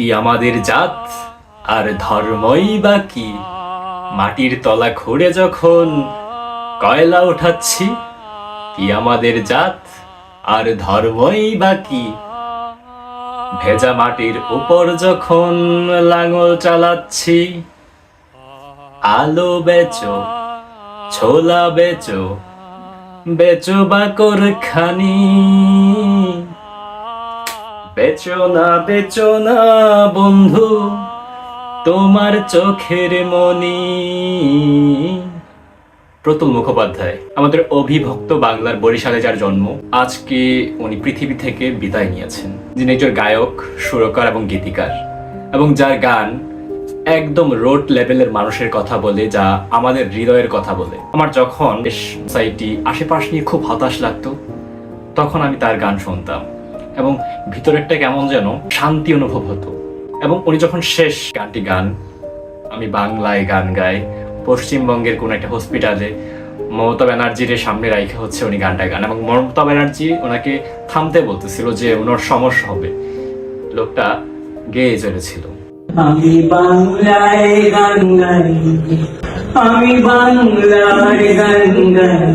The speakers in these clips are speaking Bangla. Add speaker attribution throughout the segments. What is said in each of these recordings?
Speaker 1: কি আমাদের জাত? আর ধর্মই বা কি? মাটির তলা খুঁড়ে যখন কয়লা উঠাচ্ছি কি আমাদের জাত? আর ধর্মই বা কি? ভেজা মাটির উপর যখন লাঙল চালাচ্ছি, আলো বেচো, ছোলা বেচো বেচো বাকর খানি বেচো না বেচো না বন্ধু, তোমার চোখের মনি প্রতুল মুখোপাধ্যায়, আমাদের অভিভক্ত বাংলার বরিশালে যার জন্ম, আজকে উনি পৃথিবী থেকে বিদায় নিয়েছেন, যিনি একজন গায়ক, সুরকার এবং গীতিকার, এবং যার গান একদম রোড লেভেলের মানুষের কথা বলে, যা আমাদের হৃদয়ের কথা বলে। আমার যখন সোসাইটি আশেপাশ নিয়ে খুব হতাশ লাগতো, তখন আমি তার গান শুনতাম। এবং ভিতরেরটা কেমন যেন শান্তি অনুভব হতো। এবং উনি যখন শেষ গানটি গান, আমি বাংলায় গান গাই, পশ্চিমবঙ্গের কোনো একটা হসপিটালে মমতা ব্যানার্জির সামনে রাইখে হচ্ছে উনি গানটা গান। এবং মমতা ব্যানার্জি ওনাকে থামতে বলতেছিল যে ওনার সমস্যা হবে। লোকটা গেয়ে চলেছিল
Speaker 2: আমি বাংলায় গান গাই। আমি বাংলার গান গাই।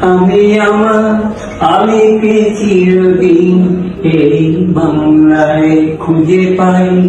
Speaker 2: আমি আমার আমি কি চিরদিন এই বাংলায় খুঁজে পাই।